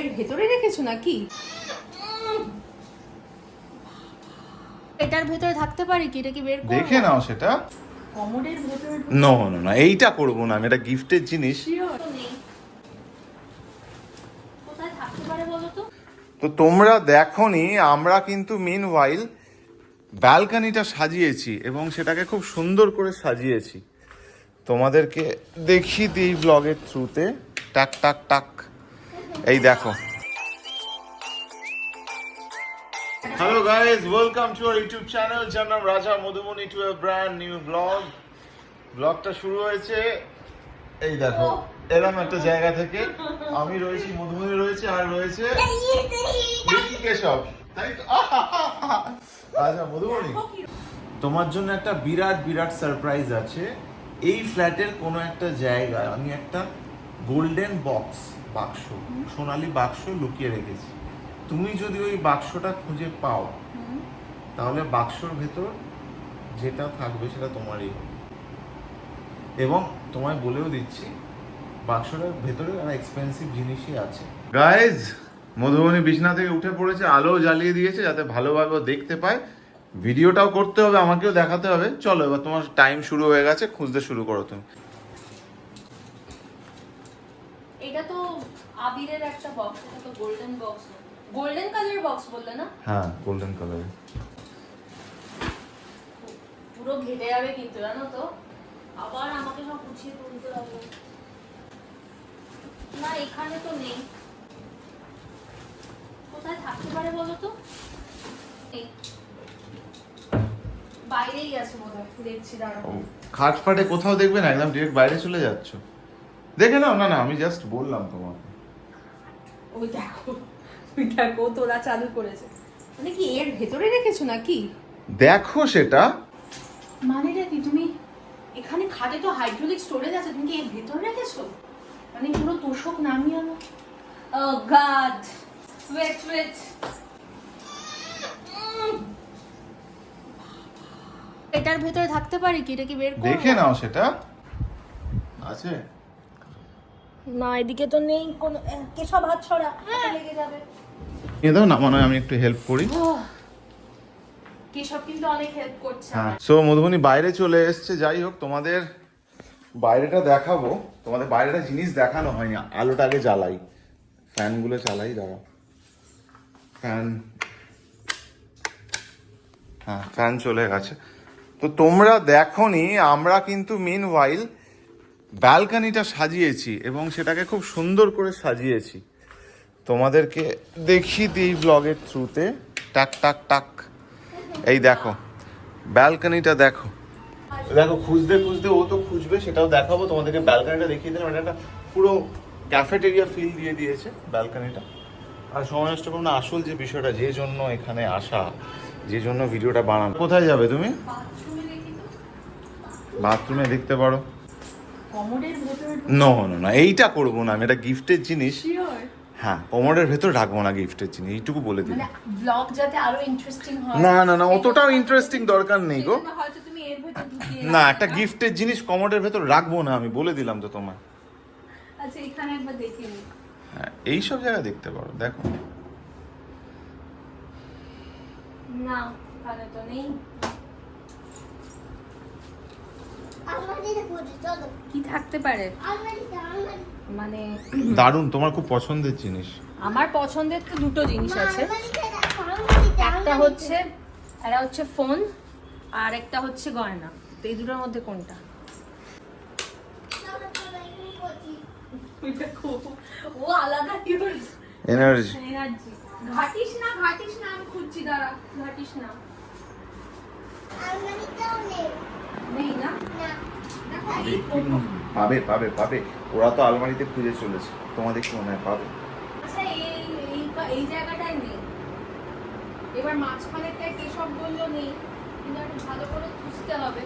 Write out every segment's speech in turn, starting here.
এর ভেতরে রেখেছো নাকি? এটার ভেতরে থাকতে পারি কি? এটা কি বের করব? দেখে নাও সেটা। কমোডের ভেতরে নো নো না এইটা করব না আমি এটা গিফটের জিনিস। কোথায় থাকতে পারে বলো তো? তো তোমরা দেখোনি আমরা কিন্তু মিন ওয়াইল ব্যালকানিটা সাজিয়েছি এবং সেটাকে খুব সুন্দর করে সাজিয়েছি। তোমাদেরকে দেখিয়ে দিই ব্লগের থ্রুতে টাক টাক টাক। এই দেখো। Hello guys welcome to our YouTube channel যার নাম Raja Madhumoni to a brand new blog ব্লগটা শুরু হয়েছে। এই দেখো এরকম একটা জায়গা থেকে। আমি রয়েছি মধুমণি রয়েছে, আর রয়েছে কেশব আচ্ছা মধুমণি তোমার জন্য একটা বিরাট বিরাট সারপ্রাইজ আছে। এই ফ্ল্যাটের কোনো একটা জায়গায় আমি একটা গোল্ডেন বক্স বাক্স, সোনালি বাক্স লুকিয়ে রেখেছি। তুমি যদি ওই বাক্সটা খুঁজে পাও, তাহলে বাক্সর ভেতর যেটা থাকবে সেটা তোমারই হবে। এবং তোমায় বলেও দিচ্ছি, বাক্সটার ভেতরে একটা এক্সপেন্সিভ জিনিসই আছে। গাইজ মধুবনী বিছনা থেকে উঠে পড়েছে, আলো জ্বালিয়ে দিয়েছে যাতে ভালোভাবে দেখতে পায়। ভিডিওটাও করতে হবে, আমাকেও দেখাতে হবে। চলো, এবার তোমার টাইম শুরু হয়ে গেছে, খুঁজতে শুরু করো তুমি এটা তো আবিরের একটা বক্স এটা তো গোল্ডেন বক্স গোল্ডেন কালারের বক্স বললে না? হ্যাঁ গোল্ডেন কালার পুরো ঘেটে যাবে কিন্তু জানো তো? আবার আমাকে সব গুছিয়ে তুলতে হবে। না এখানে তো নেই। কোথায় থাকতে পারে বলো তো? বাইরেই আছে মনে হয় দেখছি দাঁড়াও। খাট ফাটে কোথাও দেখবে না একদম ডিরেক্ট বাইরে চলে যাচ্ছ। দেখে নাও না না আমি জাস্ট বললাম তোমাকে। ওই দেখো ওই দেখো তোলা চালু করেছে। মানে কি এর ভেতরে রেখেছো নাকি? দেখো সেটা। মানেটা কি? তুমি এখানে খাটে তো হাইড্রোলিক স্টোরেজ আছে তুমি কি এর ভেতরে রেখেছো? মানে পুরো তোষক নামিয়ে আনো। ও গড ওয়েট ওয়েট এটার ভেতরে থাকতে পারি কি? এটা কি বের করব দেখে নাও সেটা। আছে? না এদিকে তো নেই কোনো কেশব হাত ছড়া? লেগে যাবে। এ দাও না মনে হয় আমি একটু হেল্প করি। কেশব কিন্তু অনেক হেল্প করছে হ্যাঁ। সো মধুবনী বাইরে চলে এসছে যাই হোক তোমাদের বাইরেটা দেখাবো। তোমাদের বাইরেটা জিনিস দেখানো হয়নি আলোটা আগে জ্বালাই। ফ্যানগুলো চালাই দাঁড়াও। ফ্যান হ্যাঁ ফ্যান চলে গেছে। তো তোমরা দেখোনি আমরা কিন্তু মিন ওয়াইল ব্যালকানিটা সাজিয়েছি এবং সেটাকে খুব সুন্দর করে সাজিয়েছি। তোমাদেরকে দেখিয়ে দিই ব্লগের থ্রুতে টাক টাক টাক। এই দেখো ব্যালকানিটা দেখো। দেখো খুঁজতে খুঁজতে ও তো খুঁজবে সেটাও দেখাবো। তোমাদেরকে ব্যালকানিটা দেখিয়ে দিলাম। এটা একটা পুরো ক্যাফেটেরিয়া ফিল দিয়ে দিয়েছে ব্যালকানিটা। আর সময় নষ্ট করব না আসল যে বিষয়টা যে জন্য এখানে আসা যে জন্য ভিডিওটা বানানো। কোথায় যাবে তুমি? দেখি বাথরুমে দেখতে পারো। কমোডের ভেতরে নো নো না এইটা করব না আমি এটা গিফটের জিনিস। হ্যাঁ কোমরের ভেতর রাখব না গিফটের জিনিস এইটুকু বলে দিই মানে ব্লগ যাতে আরও ইন্টারেস্টিং হয়। না না না অতটাও ইন্টারেস্টিং দরকার নেই গো। হয়তো তুমি এর ভেতর ঢুকিয়ে না একটা গিফটের জিনিস কমোডের ভেতর রাখব না আমি বলে দিলাম তো তোমার আচ্ছা এখানে একবার দেখে হ্যাঁ এইসব জায়গায় দেখতে পারো দেখো। না এখানে তো নেই। কি থাকতে পারে? মানে দারুণ তোমার খুব পছন্দের জিনিস। আমার পছন্দের তো দুটো জিনিস আছে। একটা হচ্ছে একটা হচ্ছে ফোন আর একটা হচ্ছে গয়না। তো এই দুটোর মধ্যে কোনটা। ও আলাদা এনার্জি এনার্জি ঘাটিস না ঘাটিস না আমি খুঁজছি দাঁড়া ঘাটিস না আলমারিতেও নেই। নেই না না। দেখো এই প্রথম। পাবে পাবে পাবে ওরা তো আলমারিতে খুঁজে চলেছে। তোমাদের কি মনে হয়, পাবে? আচ্ছা এই জায়গাটায় নেই। এবার মাঝখানেরটায় কেশব বলল নেই। কিন্তু একটু ভালো করে খুঁজতে হবে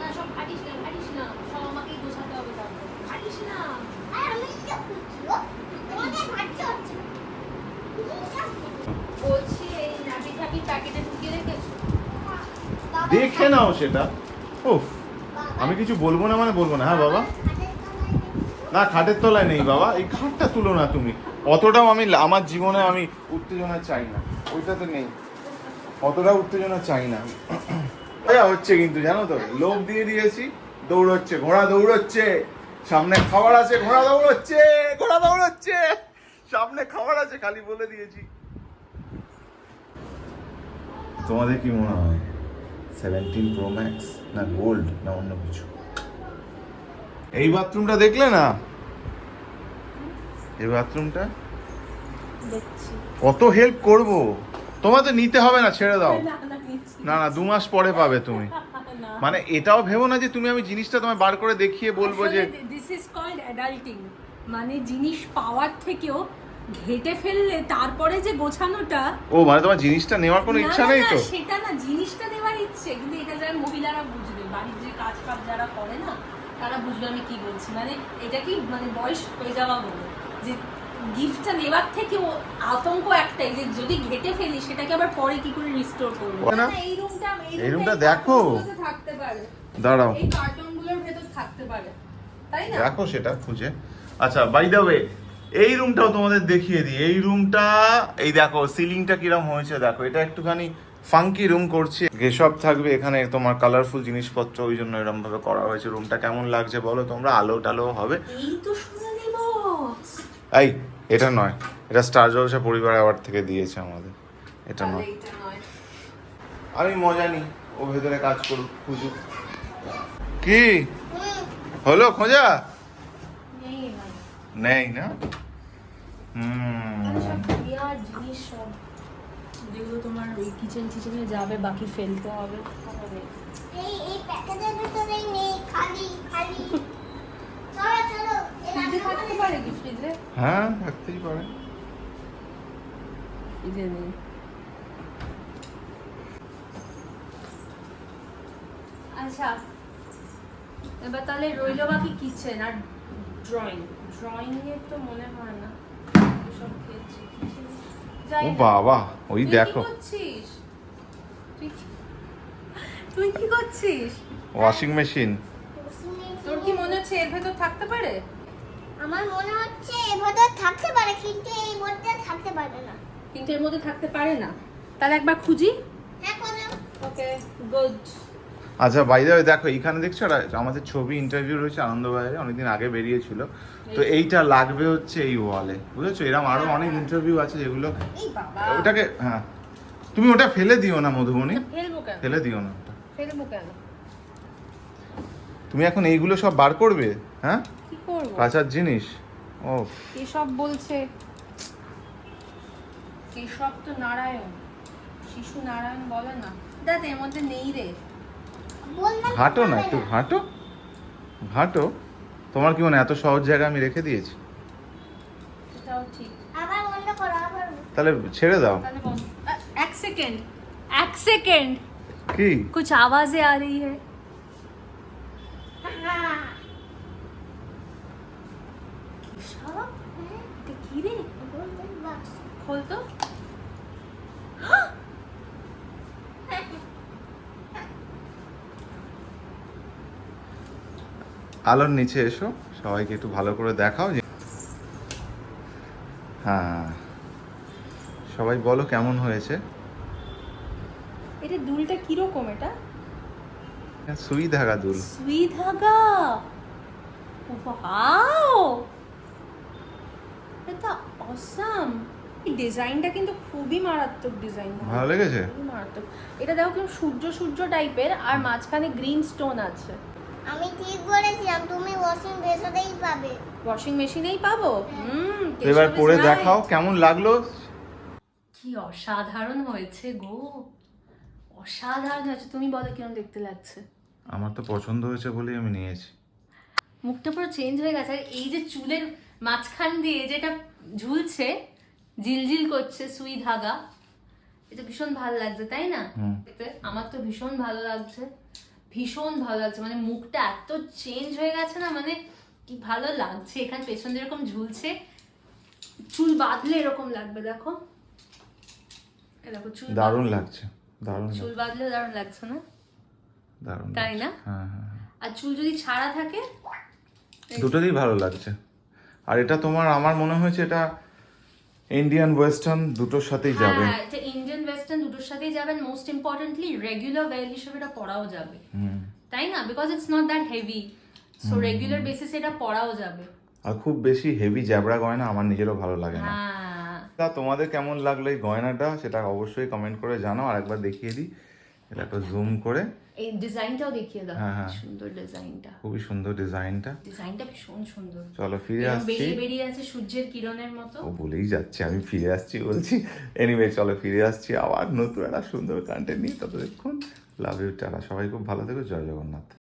না সব ঘাটিস না ঘাটিস না সব আমাকেই গোছাতে হবে তারপর ঘাটিস না আর আমি তো খুঁজছি গো। তোমাকে ঘাটতে হচ্ছে না। বলছি এই নাবি ঠাবি প্যাকেটে ঢুকিয়ে রেখেছো বাবা, দেখে নাও সেটা। উফ, আমি কিছু বলব না মানে বলব না হ্যাঁ বাবা। না, খাটের তলায় নেই বাবা, এই খাটটা তুলো না তুমি। অতটাও আমি আমার জীবনে আমি উত্তেজনা চাই না ওইটা তো নেই। অতটা উত্তেজনা চাই না। হচ্ছে কিন্তু জানো তো, লোভ দিয়ে দিয়েছি, দৌড়চ্ছে, ঘোড়া দৌড়চ্ছে, সামনে খাবার আছে, ঘোড়া দৌড়চ্ছে ঘোড়া দৌড়চ্ছে, সামনে খাবার আছে, খালি বলে দিয়েছি। তোমাদের কি মনে হয়? সেভেন্টিন প্রো ম্যাক্স না গোল্ড না অন্য কিছু। এই বাথরুমটা দেখলে না? এই বাথরুমটা দেখছি। কত হেল্প করব? তোমাদের নিতে হবে না ছেড়ে দাও। না না নিচ্ছি। না না দু মাস পরে পাবে তুমি। মানে এটাও ভেবো না যে তুমি আমি জিনিসটা তোমায় বার করে দেখিয়ে বলব যে দিস ইজ কল্ড অ্যাডাল্টিং মানে জিনিস পাওয়ার থেকেও ঘেটে ফেললে তারপরে যে গোছানোটা ও মানে তোমার জিনিসটা নেওয়ার কোনো ইচ্ছা নেই তো? সেটা না জিনিসটা নেওয়ার ইচ্ছে কিন্তু এটা যারা মহিলারা বুঝবে বাড়ির যে কাজ কাজ যারা করে না তারা বুঝবে আমি কি বলছি। মানে এটা কি মানে বয়স হয়ে যাওয়া বলে যে গিফটটা নেওয়ার থেকে ও আতঙ্ক একটাই যে যদি ঘেটে ফেলি সেটাকে আবার পরে কি করে রিস্টোর করব? না। না, এই রুমটা এই রুমটা দেখো। থাকতে পারে। দাঁড়াও। এই কার্টুনগুলোর ভেতর থাকতে পারে। তাই না? দেখো সেটা খুঁজে। আচ্ছা বাই দ্য ওয়ে এই রুমটাও তোমাদের দেখিয়ে দিই। এই রুমটা এই দেখো সিলিংটা কিরম হয়েছে দেখো। এটা একটুখানি ফাঙ্কি রুম করছি। সব থাকবে এখানে তোমার কালারফুল জিনিসপত্র ওই জন্য এরকম ভাবে করা হয়েছে। রুমটা কেমন লাগছে বলো তোমরা? আলো টালো হবে। এই এটা নয়। এটা স্টার জলসা পরিবার অ্যাওয়ার্ড থেকে দিয়েছে আমাদের। এটা নয়। আমি মজা নিই। ও ভেতরে কাজ করুক খুঁজুক। কি? হলো খোঁজা? নেই না নেই না হুম আরে সব বিয়ার জিনিস সব। যেগুলো তোমার ওই কিচেন টিচেনে যাবে বাকি ফেলতে হবে। হবে। এই এই প্যাকেটের ভিতরেই নেই খালি খালি। চলো চলো ফ্রিজে থাকতে পারে কি ফ্রিজে? হ্যাঁ থাকতেই পারে। ফ্রিজে নেই। আচ্ছা এবার তাহলে রইল বাকি কিচেন আর ড্রয়িং ড্রয়িং এর তো মনে হয় না। সব খেয়েছি। ও বাবা ওই দেখো। তুই কি- তুই কি করছিস? ওয়াশিং মেশিন তোর কি মনে হচ্ছে এর ভেতর থাকতে পারে? আমার মনে হচ্ছে এর ভেতর থাকতে পারে কিন্তু এই মধ্যে থাকতে পারে না। কিন্তু এর মধ্যে থাকতে পারে না। তাহলে একবার খুঁজি। হ্যাঁ করো ওকে গুড আচ্ছা বাইরে দেখো এইখানে দেখছ আমাদের ছবি ইন্টারভিউ রয়েছে আনন্দবাজারে অনেকদিন আগে বেরিয়েছিল। তো এইটা লাগবে হচ্ছে এই ওয়ালে বুঝেছ? এরকম আরও অনেক ইন্টারভিউ আছে যেগুলো ওটাকে হ্যাঁ। তুমি ওটা ফেলে দিও না মধুবনী। ফেলে দিও না। ওটা তুমি এখন এইগুলো সব বার করবে? হ্যাঁ? কাঁচার জিনিস? ও এসব বলছে। এসব তো নারায়ণ। শিশু নারায়ণ বলে না। দেখ এর মধ্যে নেই রে। ঘাটো না পাবে একটু ঘাটো ঘাটো তোমার কি মনে হয় এত সহজ জায়গা আমি রেখে দিয়েছি এটাও ঠিক আবার বন্ধ করো আবার তাহলে ছেড়ে দাও তাহলে বল আ- এক সেকেন্ড এক সেকেন্ড কি कुछ आवाजें आ रही है হ্যাঁ সব আলোর নিচে এসো সবাইকে একটু ভালো করে দেখাও যে হ্যাঁ। সবাই বলো কেমন হয়েছে? এটা দুলটা কীরকম এটা? সুই ধাগা দুল। সুই ধাগা ওয়াও! এটা অসাম। এই ডিজাইনটা কিন্তু খুবই মারাত্মক ডিজাইন। ভালো লেগেছে? মারাত্মক। এটা দেখো কেমন সূর্য সূর্য টাইপের আর মাঝখানে গ্রিন স্টোন আছে। আমি ঠিক বলেছিলাম তুমি ওয়াশিং ভেসরেই পাবে। ওয়াশিং মেশিনেই পাবো? হুম এবার পরে দেখাও কেমন লাগল। কি অসাধারণ হয়েছে গো। অসাধারণ হয়েছে। তুমি বলো কিরম দেখতে লাগছে? আমার তো পছন্দ হয়েছে বলেই আমি নিয়েছি। মুখটা পুরো চেঞ্জ হয়ে গেছে। আর এই যে চুলের মাঝখান দিয়ে যেটা ঝুলছে জিলজিল করছে সুই ধাগা এটা ভীষণ ভালো লাগছে তাই না? আমার তো ভীষণ ভালো লাগছে। ভীষণ ভালো লাগছে। মানে মুখটা এত চেঞ্জ হয়ে গেছে না মানে কি ভালো লাগছে। এখানে পেছন যেরকম ঝুলছে। চুল বাঁধলে এরকম লাগবে দেখো। দেখো চুল দারুণ লাগছে দারুণ চুল বাঁধলে দারুণ লাগছে না? দারুণ তাই না? হ্যাঁ হ্যাঁ হ্যাঁ। আর চুল যদি ছাড়া থাকে? দুটোতেই ভালো লাগছে। আর এটা তোমার আমার মনে হয়েছে এটা ইন্ডিয়ান ওয়েস্টার্ন দুটোর সাথেই যাবে। হ্যাঁ সাথেই যাবেন মোস্ট ইম্পর্টেন্টলি রেগুলার ওয়েল হিসেবে এটা পড়াও যাবে। তাই না? Because it's not that heavy so regular basis এটা পড়াও যাবে। আর খুব বেশি হেভি জ্যাবড়া গয়না আমার নিজেরও ভালো লাগে না। হ্যাঁ। তা তোমাদের কেমন লাগল এই গয়নাটা? সেটা অবশ্যই কমেন্ট করে জানাও আর একবার দেখিয়ে দিই। এটা একটু জুম করে। এই ডিজাইনটাও দেখিয়ে দাও হ্যাঁ, হ্যাঁ। সুন্দর ডিজাইনটা খুবই সুন্দর ডিজাইনটা ডিজাইনটা ভীষণ সুন্দর। চলো ফিরে আসছি। বেরিয়ে বেরিয়ে আছে সূর্যের কিরণের মতো। ও বলেই যাচ্ছে আমি ফিরে আসছি বলছি। এনিওয়ে চলো ফিরে আসছি। আবার নতুন একটা সুন্দর কন্টেন্ট নিয়ে। ততক্ষণ লাভ ইউ টাটা। সবাই খুব ভালো থেকো। জয় জগন্নাথ।